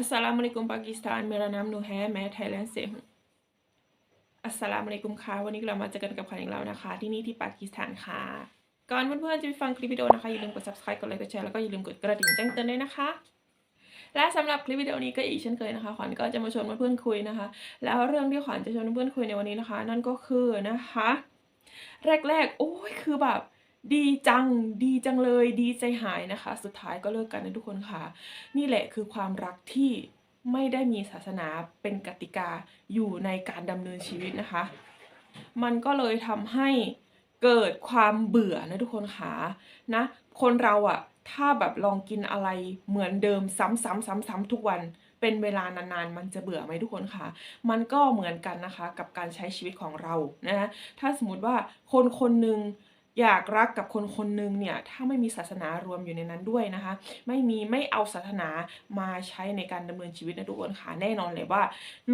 अस्सलाम वालेकुम पाकिस्तान मेरा नाम नूर है मैं थाईलैंड से हूँ อัสสลามุอะลัยกุมค่ะวันนี้เรามาเจอกันกับขวัญอีกแล้วนะคะ ที่นี่ที่ปากีสถานค่ะ ก่อนเพื่อนๆจะไปฟังคลิปวิดีโอนะคะอย่าลืมกด subscribe กดไลค์กดแชร์แล้วก็อย่าลืมกดกระดิ่งแจ้งเตือนด้วยนะคะ และสำหรับคลิปวิดีโอนี้ก็อีกเช่นเคยนะคะ ขวัญก็จะมาชวนเพื่อนๆคุยนะคะ แล้วเรื่องที่ขวัญจะชวนเพื่อนๆคุยในวันนี้นะคะ นั่นก็คือนะคะ แรกๆ โอ้ยคือแบบ ดีจังดีจังเลยดีใจหายนะคะ สุดท้ายก็เลิกกันนะทุกคนค่ะ นี่แหละคือความรักที่ไม่ได้มีศาสนาเป็นกติกาอยู่ในการดำเนินชีวิตนะคะ มันก็เลยทำให้เกิดความเบื่อนะทุกคนค่ะนะ คนเราอะถ้าแบบลองกินอะไรเหมือนเดิมซ้ำๆๆ ๆ ทุกวันเป็นเวลานานๆ มันจะเบื่อไหมทุกคนค่ะมันก็เหมือนกันนะคะกับการใช้ชีวิตของเรานะฮะถ้าสมมติว่าคนคนหนึ่ง อยากรักกับคนคนหนึ่งเนี่ยถ้าไม่มีศาสนารวมอยู่ในนั้นด้วยนะคะ ไม่มีไม่เอาศาสนามาใช้ในการดำเนินชีวิตนะทุกคนค่ะแน่นอนเลยว่า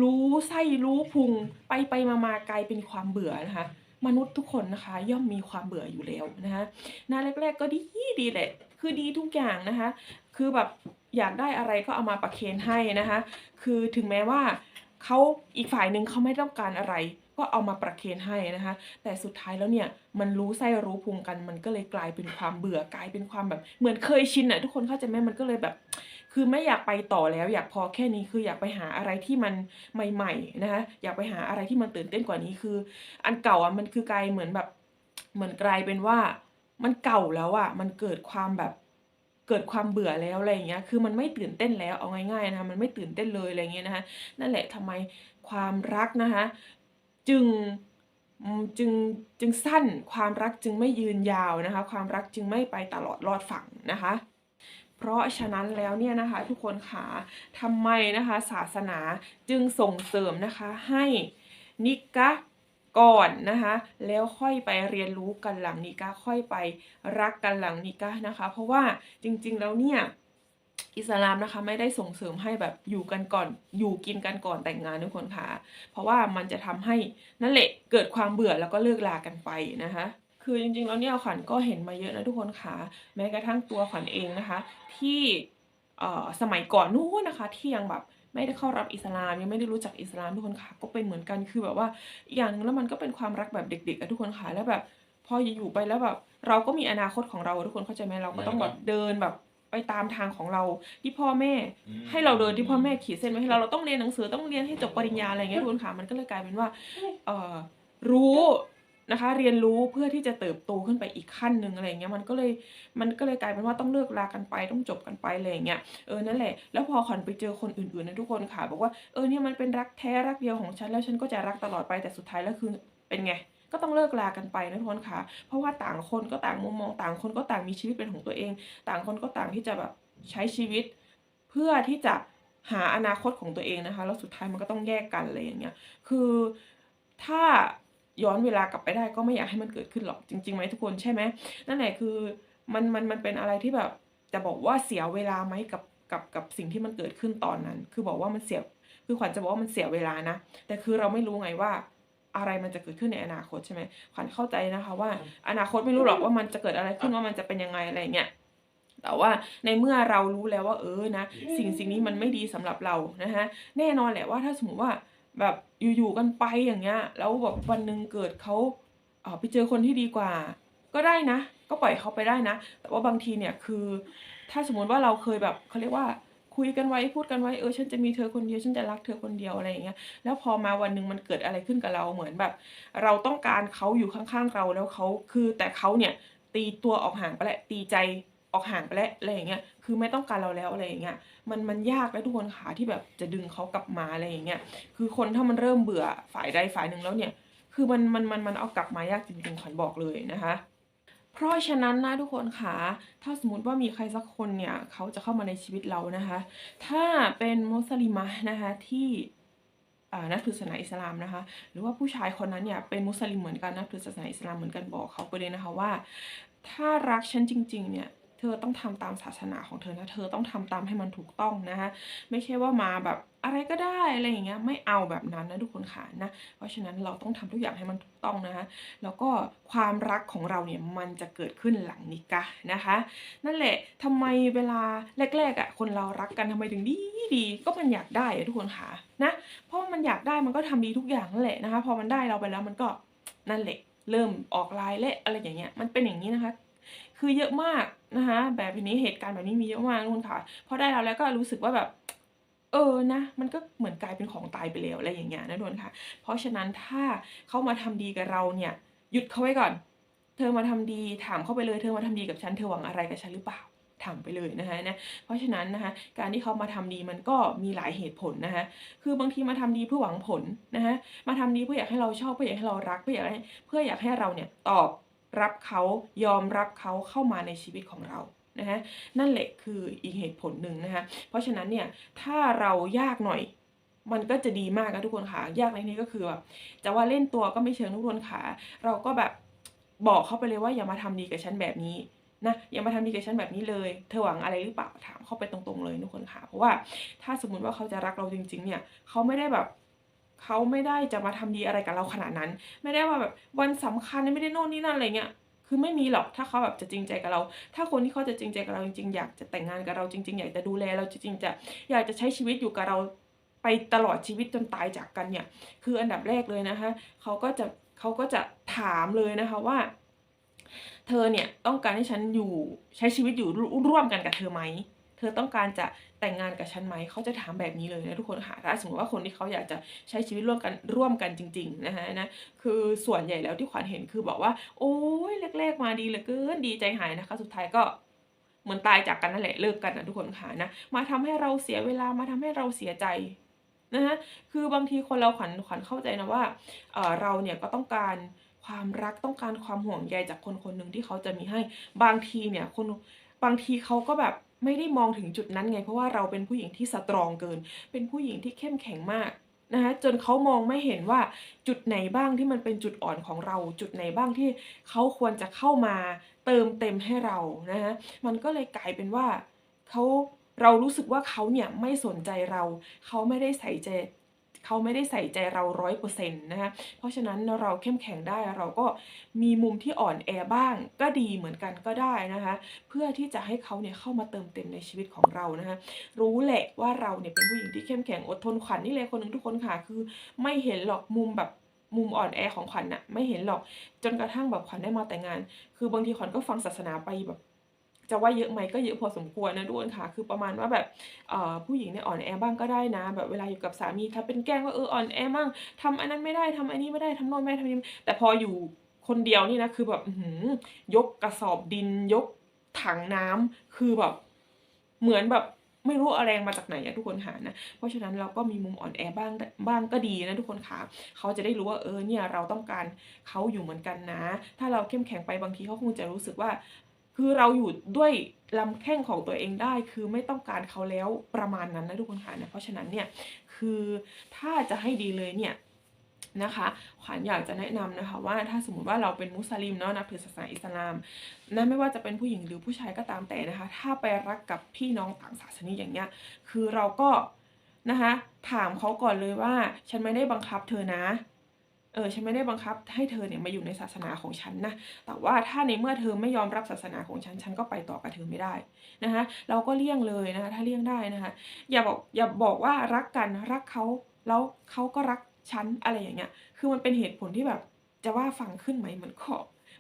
รู้ไส้รู้พุงไปไปมามากลายเป็นความเบื่อนะคะมนุษย์ทุกคนนะคะย่อมมีความเบื่ออยู่แล้วนะคะหน้าแรก ๆ ก็ดีดีแหละคือดีทุกอย่างนะคะ คือแบบอยากได้อะไรก็เอามาประเคนให้นะคะ คือถึงแม้ว่าเขาอีกฝ่ายหนึ่งเขาไม่ต้องการอะไร ก็เอามาประเคนให้นะคะ แต่สุดท้ายแล้วเนี่ยมันรู้ไส้รู้พุงกัน มันก็เลยกลายเป็นความเบื่อกลายเป็นความแบบเหมือนเคยชินอะทุกคนเข้าใจไหมมันก็เลยแบบ คือไม่อยากไปต่อแล้ว อยากพอแค่นี้คืออยากไปหาอะไรที่มันใหม่ๆนะคะอยากไปหาอะไรที่มันตื่นเต้นกว่านี้คือ อันเก่าอะมันคือกลายเหมือนแบบเหมือนกลายเป็นว่ามันเก่าแล้วอะมันเกิดความแบบเกิดความเบื่อแล้วอะไรอย่างเงี้ย คือมันไม่ตื่นเต้นแล้วเอาง่ายๆนะคะมันไม่ตื่นเต้นเลยอะไรเงี้ยนะคะนั่นแหละทำไมความรักนะคะ จึงจึงจึงสั้นความรักจึงไม่ยืนยาวนะคะ ความรักจึงไม่ไปตลอดรอดฝั่งนะคะ เพราะฉะนั้นแล้วเนี่ยนะคะทุกคนค่ะทำไมนะคะศาสนาจึงส่งเสริมนะคะให้นิกะก่อนนะคะแล้วค่อยไปเรียนรู้กันหลังนิกะค่อยไปรักกันหลังนิกะนะคะ เพราะว่าจริงๆแล้วเนี่ย อิสลามนะคะไม่ได้ส่งเสริมให้แบบอยู่กันก่อนอยู่กินกันก่อนแต่งงานทุกคนค่ะ เพราะว่ามันจะทำให้นั่นแหละเกิดความเบื่อแล้วก็เลิกลากันไปนะคะคือจริงๆแล้วเนี่ยขวัญก็เห็นมาเยอะนะทุกคนค่ะ แม้กระทั่งตัวขวัญเองนะคะ ที่อ่อสมัยก่อนนู้นนะคะ ที่ยังแบบไม่ได้เข้ารับอิสลามยังไม่ได้รู้จักอิสลามทุกคนค่ะก็เป็นเหมือนกันคือแบบว่าอย่างนึงแล้วมันก็เป็นความรักแบบเด็กๆอะทุกคนค่ะแล้วแบบพออยู่ไปแล้วแบบเราก็มีอนาคตของเราทุกคนเข้าใจไหมเราก็ต้องแบบเดินแบบ ไปตามทางของเราที่พ่อแม่ ให้เราเดินที่พ่อแม่ขีดเส้นไว้ให้เราเราต้องเรียนหนังสือต้องเรียนให้จบปริญญาอะไรอย่างเงี้ยทุกคนค่ะมันก็เลยกลายเป็นว่าเอ่อรู้นะคะ เรียนรู้เพื่อที่จะเติบโตขึ้นไปอีกขั้นหนึ่งอะไรอย่างเงี้ยมันก็เลยมันก็เลยกลายเป็นว่าต้องเลิกลากันไปต้องจบกันไปอะไรอย่างเงี้ยเออนั่นแหละแล้วพอขวัญไปเจอคนอื่นๆนะทุกคนค่ะ บอกว่าเออเนี่ยมันเป็นรักแท้รักเดียวของฉันแล้วฉันก็จะรักตลอดไปแต่สุดท้ายแล้วคือเป็นไง ก็ต้องเลิกลากันไปนะทุกคนค่ะเพราะว่าต่างคนก็ต่างมุมมองต่างคนก็ต่างมีชีวิตเป็นของตัวเอง ต่างคนก็ต่างที่จะแบบใช้ชีวิต เพื่อที่จะหาอนาคตของตัวเองนะคะแล้วสุดท้ายมันก็ต้องแยกกันอะไรอย่างเงี้ยคือถ้าย้อนเวลากลับไปได้ก็ไม่อยากให้มันเกิดขึ้นหรอกจริงๆไหมทุกคนใช่ไหมนั่นแหละคือมันมันมันเป็นอะไรที่แบบจะบอกว่าเสียเวลาไหมกับกับกับสิ่งที่มันเกิดขึ้นตอนนั้น คือบอกว่ามันเสียคือขวัญจะบอกว่ามันเสียเวลานะ แต่คือเราไม่รู้ไงว่า อะไรมันจะเกิดขึ้นในอนาคตใช่ไหมขวัญเข้าใจนะคะว่าอนาคตไม่รู้หรอกว่ามันจะเกิดอะไรขึ้นว่ามันจะเป็นยังไงอะไรอย่างเงี้ยแต่ว่าในเมื่อเรารู้แล้วว่าเออนะ สิ่งสิ่งนี้มันไม่ดีสำหรับเรานะฮะแน่นอนแหละว่าถ้าสมมติว่าแบบอยู่ๆกันไปอย่างเงี้ยแล้วแบบวันหนึ่งเกิดเขาเอ่อไปเจอคนที่ดีกว่า ก็ได้นะ ก็ปล่อยเขาไปได้นะ แต่ว่าบางทีเนี่ยคือ ถ้าสมมติว่าเราเคยแบบเขาเรียกว่า คุยกันไว้พูดกันไว้เออฉันจะมีเธอคนเดียวฉันจะรักเธอคนเดียวอะไรอย่างเงี้ยแล้วพอมาวันหนึ่งมันเกิดอะไรขึ้นกับเราเหมือนแบบ เราต้องการเขาอยู่ข้างๆเราแล้วเขาคือแต่เขาเนี่ยตีตัวออกห่างไปแล้วตีใจออกห่างไปแล้วอะไรอย่างเงี้ย คือไม่ต้องการเราแล้วอะไรอย่างเงี้ย มันมันยากนะทุกคนขาที่แบบจะดึงเขากลับมาอะไรอย่างเงี้ย คือคนถ้ามันเริ่มเบื่อฝ่ายใดฝ่ายหนึ่งแล้วเนี่ย คือมันมันมันมันเอากลับมายากจริงๆขวัญบอกเลยนะคะ เพราะฉะนั้นนะทุกคนค่ะ ถ้าสมมติว่ามีใครสักคนเนี่ย เขาจะเข้ามาในชีวิตเรานะคะ ถ้าเป็นมุสลิมะนะคะที่อ่านับถือศาสนาอิสลามนะคะ หรือว่าผู้ชายคนนั้นเนี่ยเป็นมุสลิมเหมือนกันนับถือศาสนาอิสลามเหมือนกันบอกเขาไปเลยนะคะว่า ถ้ารักฉันจริง ๆ เนี่ย เธอต้องทำตามศาสนาของเธอนะเธอต้องทำตามให้มันถูกต้องนะคะไม่ใช่ว่ามาแบบอะไรก็ได้อะไรอย่างเงี้ยไม่เอาแบบนั้นนะทุกคนค่ะนะเพราะฉะนั้นเราต้องทำทุกอย่างให้มันถูกต้องนะคะแล้วก็ความรักของเราเนี่ยมันจะเกิดขึ้นหลังนิกะนะคะ นั่นแหละทำไมเวลาแรกๆอะคนเรารักกันทำไมถึงดีดีก็มันอยากได้อะทุกคนค่ะนะเพราะมันอยากได้มันก็ทำดีทุกอย่างนั่นแหละนะคะ พอมันได้เราไปแล้วมันก็นั่นแหละเริ่มออกลายและอะไรอย่างเงี้ยมันเป็นอย่างนี้นะคะ คือเยอะมากนะคะ แบบนี้เหตุการณ์แบบนี้มีเยอะมากทุกคนค่ะพอได้เราแล้วก็รู้สึกว่าแบบ เออนะ มันก็เหมือนกลายเป็นของตายไปแล้วอะไรอย่างเงี้ยนะทุกคนค่ะ เพราะฉะนั้นถ้าเขามาทำดีกับเราเนี่ย หยุดเขาไว้ก่อน เธอมาทำดีถามเข้าไปเลยเธอมาทำดีกับฉันเธอหวังอะไรกับฉันหรือเปล่าถามไปเลยนะคะนะ เพราะฉะนั้นนะคะการที่เขามาทำดีมันก็มีหลายเหตุผลนะคะคือบางทีมาทำดีเพื่อหวังผลนะคะมาทำดีเพื่ออยากให้เราชอบเพื่ออยากให้เรารักเพื่ออยากให้เพื่ออยากให้เราเนี่ยตอบ รับเขายอมรับเขาเข้ามาในชีวิตของเรานะคะนั่นแหละคืออีกเหตุผลหนึ่งนะคะเพราะฉะนั้นเนี่ยถ้าเรายากหน่อยมันก็จะดีมากนะทุกคนค่ะ ยากในนี้ก็คือแบบจะว่าเล่นตัวก็ไม่เชิงทุกคนค่ะเราก็แบบบอกเขาไปเลยว่าอย่ามาทำดีกับฉันแบบนี้นะอย่ามาทำดีกับฉันแบบนี้เลย เธอหวังอะไรหรือเปล่าถามเข้าไปตรงๆเลยทุกคนค่ะ เพราะว่าถ้าสมมติว่าเขาจะรักเราจริง ๆ เนี่ยเขาไม่ได้แบบ เขาไม่ได้จะมาทำดีอะไรกับเราขนาดนั้น ไม่ได้ว่าแบบวันสำคัญไม่ได้โน่นนี่นั่นอะไรเงี้ยคือไม่มีหรอกถ้าเขาแบบจะจริงใจกับเรา ถ้าคนที่เขาจะจริงใจกับเราจริงๆอยากจะแต่งงานกับเราจริง ๆ อยากจะดูแลเราจริงๆจะอยากจะใช้ชีวิตอยู่กับเราไปตลอดชีวิตจนตายจากกันเนี่ย คืออันดับแรกเลยนะคะเขาก็จะเขาก็จะถามเลยนะคะว่า เธอเนี่ยต้องการให้ฉันอยู่ใช้ชีวิตอยู่ร่วมกันกับเธอไหม เธอต้องการจะแต่งงานกับฉันไหมเขาจะถามแบบนี้เลยนะทุกคนค่ะถ้าสมมติว่าคนที่เขาอยากจะใช้ชีวิตร่วมกันร่วมกันจริงๆนะคะนะคือส่วนใหญ่แล้วที่ขวัญเห็นคือบอกว่า โอ้ยแรกๆมาดีเหลือเกินดีใจหายนะคะ สุดท้ายก็เหมือนตายจากกันนั่นแหละเลิกกันนะทุกคนค่ะนะมาทำให้เราเสียเวลามาทำให้เราเสียใจนะคะคือบางทีคนเราขวัญขวัญเข้าใจนะว่าเเราเนี่ยก็ต้องการความรักต้องการความห่วงใยจากคนคนหนึ่งที่เขาจะมีให้บางทีเนี่ยคน บางทีเขาก็แบบไม่ได้มองถึงจุดนั้นไง เพราะว่าเราเป็นผู้หญิงที่สตรองเกิน เป็นผู้หญิงที่เข้มแข็งมากนะคะจนเขามองไม่เห็นว่าจุดไหนบ้างที่มันเป็นจุดอ่อนของเรา จุดไหนบ้างที่เขาควรจะเข้ามาเติมเต็มให้เรานะคะมันก็เลยกลายเป็นว่าเขาเรารู้สึกว่าเขาเนี่ยไม่สนใจเรา เขาไม่ได้ใส่ใจ เขาไม่ได้ใส่ใจเราร้อยเปอร์เซ็นต์นะคะเพราะฉะนั้นเราเข้มแข็งได้เราก็มีมุมที่อ่อนแอบ้าง ก็ดีเหมือนกันก็ได้นะคะเพื่อที่จะให้เขาเนี่ยเข้ามาเติมเต็มในชีวิตของเรานะคะรู้แหละว่าเราเนี่ยเป็นผู้หญิงที่เข้มแข็งอดทนขวัญนนี่เลยคนหนึ่งทุกคนค่ะคือไม่เห็นหรอกมุมแบบมุมอ่อนแอของขวัญน่ะไม่เห็นหรอกจนกระทั่งแบบขวัญได้มาแต่งงาน คือบางทีขวัญก็ฟังศาสนาไปแบบ จะว่าเยอะไหมก็เยอะพอสมควรนะทุกคนค่ะ คือประมาณว่าแบบผู้หญิงเนี่ยอ่อนแอบ้างก็ได้นะ แบบเวลาอยู่กับสามีถ้าเป็นแกล้งว่าเอออ่อนแอบ้างทำอันนั้นไม่ได้ทำอันนี้ไม่ได้ทำโน่นไม่ได้ทำนี้แต่พออยู่คนเดียวนี่นะคือแบบยกกระสอบดินยกถังน้ำคือแบบเหมือนแบบไม่รู้อาแรงมาจากไหนอะทุกคนหานะ เพราะฉะนั้นเราก็มีมุมอ่อนแอบ้างบ้างก็ดีนะทุกคนค่ะเขาจะได้รู้ว่าเออเนี่ยเราต้องการเขาอยู่เหมือนกันนะ ถ้าเราเข้มแข็งไปบางทีเขาคงจะรู้สึกว่า คือเราอยู่ด้วยลำแข้งของตัวเองได้ คือไม่ต้องการเขาแล้วประมาณนั้นนะทุกคนค่ะนะเพราะฉะนั้นเนี่ยคือถ้าจะให้ดีเลยเนี่ยนะคะขวัญอยากจะแนะนำนะคะว่าถ้าสมมติว่าเราเป็นมุสลิมเนาะนับถือศาสนาอิสลามนะไม่ว่าจะเป็นผู้หญิงหรือผู้ชายก็ตามแต่นะคะ ถ้าไปรักกับพี่น้องต่างศาสนาอย่างเงี้ยคือเราก็นะคะถามเขาก่อนเลยว่า ฉันไม่ได้บังคับเธอนะ เออฉันไม่ได้บังคับให้เธอเนี่ยมาอยู่ในศาสนาของฉันนะแต่ว่าถ้าในเมื่อเธอไม่ยอมรับศาสนาของฉันฉันก็ไปต่อกับเธอไม่ได้นะคะเราก็เลี่ยงเลยนะคะถ้าเลี่ยงได้นะคะอย่าบอกอย่าบอกว่ารักกันรักเขาแล้วเขาก็รักฉันอะไรอย่างเงี้ยคือมันเป็นเหตุผลที่แบบจะว่าฟังขึ้นไหมมันก็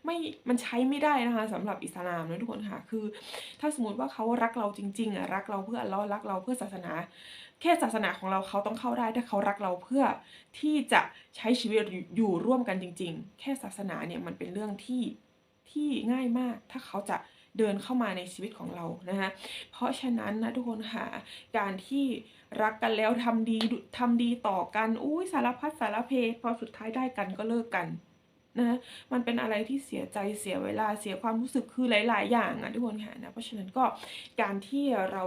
ไม่มันใช้ไม่ได้นะคะสำหรับอิสลามนะทุกคนค่ะคือ ถ้าสมมติว่าเขารักเราจริงๆอะรักเราเพื่อเลอฮ์รักเราเพื่อศาสนา แค่ศาสนาของเราเขาต้องเข้าได้ถ้าเขารักเราเพื่อที่จะใช้ชีวิตอยู่ร่วมกันจริง ๆ แค่ศาสนาเนี่ยมันเป็นเรื่องที่ที่ง่ายมาก ถ้าเขาจะเดินเข้ามาในชีวิตของเรานะคะเพราะฉะนั้นนะทุกคนค่ะการที่รักกันแล้วทำดีทำดีต่อกันอุ้ยสารพัดสารเพพอสุดท้ายได้กันก็เลิกกัน นะมันเป็นอะไรที่เสียใจเสียเวลาเสียความรู้สึกคือหลาย ๆ อย่างอะทุกคนค่ะนะเพราะฉะนั้นก็การที่เรา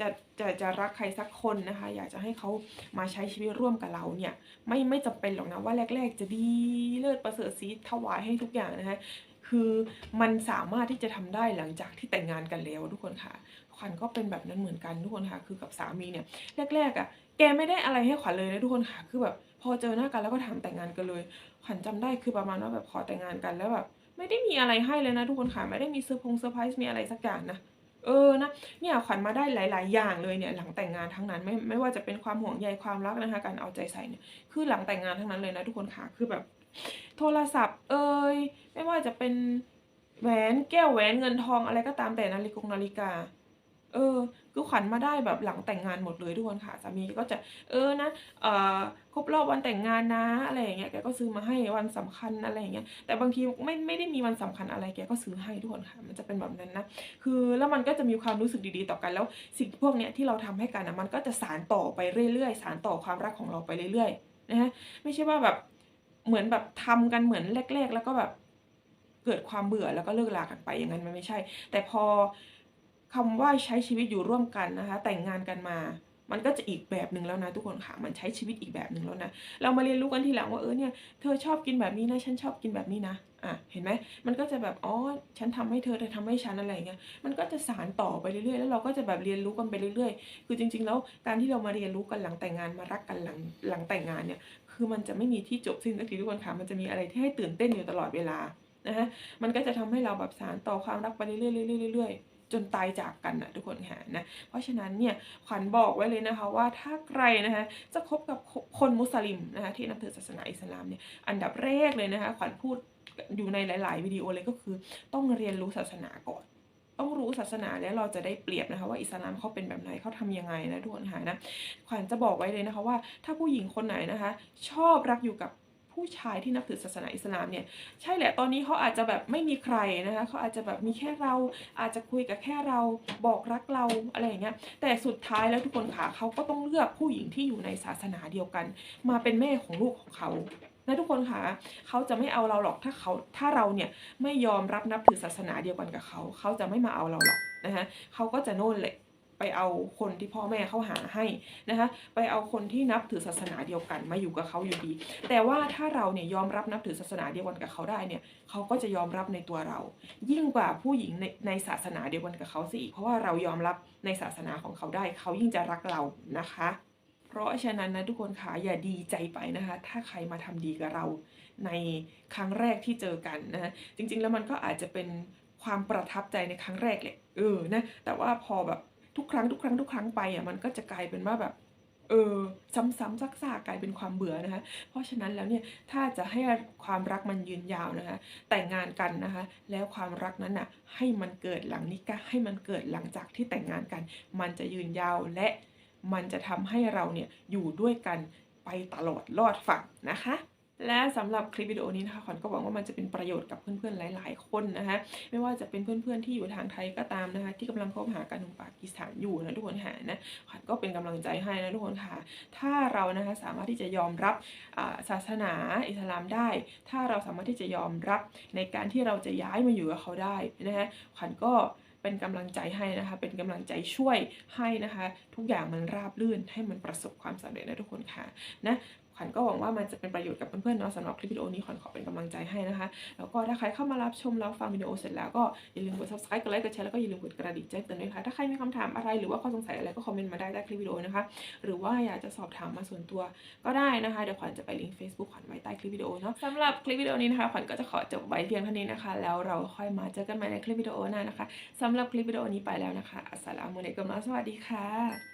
จะจะจะรักใครสักคนนะคะ อยากจะให้เขามาใช้ชีวิตร่วมกับเราเนี่ยไม่ไม่จำเป็นหรอกนะว่าแรก ๆ จะดีเลิศประเสริฐสีถวายให้ทุกอย่างนะคะคือมันสามารถที่จะทำได้หลังจากที่แต่งงานกันแล้วทุกคนค่ะขวัญก็เป็นแบบนั้นเหมือนกันทุกคนค่ะ คือกับสามีเนี่ยแรก ๆ อะ แกไม่ได้อะไรให้ขวัญเลยนะทุกคนค่ะคือแบบพอเจอหน้ากันแล้วก็ถามแต่งงานกันเลย ขวัญจำได้คือประมาณว่าแบบขอแต่งงานกันแล้วแบบไม่ได้มีอะไรให้เลยนะทุกคนค่ะไม่ได้มีเซอร์พงเซอร์ไพรส์มีอะไรสักอย่างนะเออนะเนี่ยขวัญมาได้หลาย ๆ อย่างเลยเนี่ยหลังแต่งงานทั้งนั้นไม่ไม่ว่าจะเป็นความห่วงใยความรักนะคะการเอาใจใส่เนี่ยคือหลังแต่งงานทั้งนั้นเลยนะทุกคนค่ะคือแบบ โทรศัพท์ เอ่ยไม่ว่าจะเป็นแหวนแก้วแหวนเงินทองอะไรก็ตามแต่นาฬิกงนาฬิกา เออ คือขวัญมาได้แบบหลังแต่งงานหมดเลยทุกคนค่ะสามีก็จะเออนะเอ่อครบรอบวันแต่งงานนะอะไรอย่างเงี้ยแกก็ซื้อมาให้วันสำคัญอะไรอย่างเงี้ยแต่บางทีไม่ไม่ได้มีวันสำคัญอะไรแกก็ซื้อให้ทุกคนค่ะ มันจะเป็นแบบนั้นนะคือแล้วมันก็จะมีความรู้สึกดีๆต่อกันแล้ว สิ่งพวกเนี้ยที่เราทำให้กันนะมันก็จะสานต่อไปเรื่อยๆ สานต่อความรักของเราไปเรื่อยๆนะฮะไม่ใช่ว่าแบบเหมือนแบบทำกันเหมือนแรก ๆ แล้วก็แบบเกิดความเบื่อแล้วก็เลิกลากันไปอย่างนั้นมันไม่ใช่ แต่พอ คำว่าใช้ชีวิตอยู่ร่วมกันนะคะ แต่งงานกันมา มันก็จะอีกแบบหนึ่งแล้วนะทุกคนค่ะ มันใช้ชีวิตอีกแบบหนึ่งแล้วนะ เรามาเรียนรู้กันทีหลังว่าเออเนี่ยเธอชอบกินแบบนี้นะ ฉันชอบกินแบบนี้นะอะเห็นไหมมันก็จะแบบอ๋อฉันทำให้เธอเธอทำให้ฉันอะไรเงี้ยมันก็จะสานต่อไปเรื่อยๆแล้วเราก็จะแบบเรียนรู้กันไปเรื่อยๆ คือจริง ๆ แล้วการที่เรามาเรียนรู้กันหลังแต่งงานมารักกันหลังหลังแต่งงานเนี่ยคือมันจะไม่มีที่จบสิ้นสักทีทุกคนค่ะมันจะมีอะไรที่ให้ตื่นเต้นอยู่ตลอดเวลานะฮะมันก็จะทำให้เราแบบสานต่อความรักไปเรื่อยๆเรื่อยๆ จนตายจากกันนะทุกคนค่ะนะเพราะฉะนั้นเนี่ยขวัญบอกไว้เลยนะคะว่าถ้าใครนะคะจะคบกับคนมุสลิมนะคะที่นับถือศาสนาอิสลามเนี่ยอันดับแรกเลยนะคะขวัญพูดอยู่ในหลาย ๆ วิดีโอเลยก็คือต้องเรียนรู้ศาสนาก่อนต้องรู้ศาสนาแล้วเราจะได้เปรียบนะคะว่าอิสลามเขาเป็นแบบไหนเขาทำยังไงนะทุกคนค่ะนะขวัญจะบอกไว้เลยนะคะว่าถ้าผู้หญิงคนไหนนะคะ ชอบรักอยู่กับ ผู้ชายที่นับถือศาสนาอิสลามเนี่ยใช่แหละตอนนี้เขาอาจจะแบบไม่มีใครนะคะเขาอาจจะแบบมีแค่เราอาจจะคุยกับแค่เราบอกรักเราอะไรอย่างเงี้ยแต่สุดท้ายแล้วทุกคนค่ะเขาก็ต้องเลือกผู้หญิงที่อยู่ในศาสนาเดียวกัน มาเป็นแม่ของลูกของเขานะทุกคนค่ะเขาจะไม่เอาเราหรอกถ้าเขาถ้าเราเนี่ยไม่ยอมรับนับถือศาสนาเดียวกันกับเขา เขาจะไม่มาเอาเราหรอกนะคะเขาก็จะโน่นเลย ไปเอาคนที่พ่อแม่เขาหาให้นะคะไปเอาคนที่นับถือศาสนาเดียวกันมาอยู่กับเขาอยู่ดี แต่ว่าถ้าเราเนี่ยยอมรับนับถือศาสนาเดียวกันกับเขาได้เนี่ยเขาก็จะยอมรับในตัวเรา ยิ่งกว่าผู้หญิงในในศาสนาเดียวกันกับเขาสิเพราะว่าเรายอมรับในศาสนาของเขาได้ เขายิ่งจะรักเรานะคะเพราะฉะนั้นนะทุกคนค่ะอย่าดีใจไปนะคะ ถ้าใครมาทำดีกับเราในครั้งแรกที่เจอกันนะจริงๆแล้วมันก็อาจจะเป็นความประทับใจในครั้งแรกแหละเออนะแต่ว่าพอแบบ ทุกครั้งทุกครั้งทุกครั้งไปอะมันก็จะกลายเป็นว่าแบบเออซ้ำๆซักๆกลายเป็นความเบื่อนะคะ เพราะฉะนั้นแล้วเนี่ยถ้าจะให้ความรักมันยืนยาวนะคะ แต่งงานกันนะคะ แล้วความรักนั้นน่ะให้มันเกิดหลังนิกะให้มันเกิดหลังจากที่แต่งงานกัน มันจะยืนยาวและมันจะทำให้เราเนี่ยอยู่ด้วยกันไปตลอดรอดฝั่งนะคะ และสำหรับคลิปวิดีโอนี้นะคะขวัญก็หวังว่ามันจะเป็นประโยชน์กับเพื่อนๆหลาย ๆ คนนะคะไม่ว่าจะเป็นเพื่อนๆที่อยู่ทางไทยก็ตามนะคะ ที่กำลังคบหากันในปากีสถานอยู่นะทุกคนค่ะนะขวัญก็เป็นกำลังใจให้นะทุกคนค่ะ ถ้าเรานะคะสามารถที่จะยอมรับศาสนาอิสลามได้ ถ้าเราสามารถที่จะยอมรับในการที่เราจะย้ายมาอยู่กับเขาได้นะคะขวัญก็เป็นกำลังใจให้นะคะ เป็นกำลังใจช่วยให้นะคะ ทุกอย่างมันราบรื่นให้มันประสบความสำเร็จนะทุกคนค่ะนะ วัญก็หวังว่ามันจะเป็นประโยชน์กับเพื่อนๆเนาะสำหรับคลิปวิดีโอนี้ขวัญขอเป็นกำลังใจให้นะคะ แล้วก็ถ้าใครเข้ามารับชมแล้วฟังวิดีโอเสร็จแล้วก็อย่าลืมกด subscribe กดไลค์กดแชร์แล้วก็อย่าลืมกดกระดิ่งแจ้งเตือนด้วยค่ะถ้าใครมีคำถามอะไรหรือว่าข้อสงสัยอะไรก็คอมเมนต์มาได้ใต้คลิปวิดีโอนะคะ หรือว่าอยากจะสอบถามมาส่วนตัวก็ได้นะคะเดี๋ยวขวัญจะไปลิงก์ Facebook ขวัญไว้ใต้คลิปวิดีโอเนาะสำหรับคลิปวิดีโอนี้นะคะขวัญก็จะขอจบไว้เพียงเท่านี้นะคะ แล้วเราค่อยมาเจอกันใหม่ในคลิปวิดีโอหน้านะคะสำหรับคลิปวิดีโอนี้ไปแล้วนะคะอัสสลามุอะลัยกุมและสวัสดีค่ะ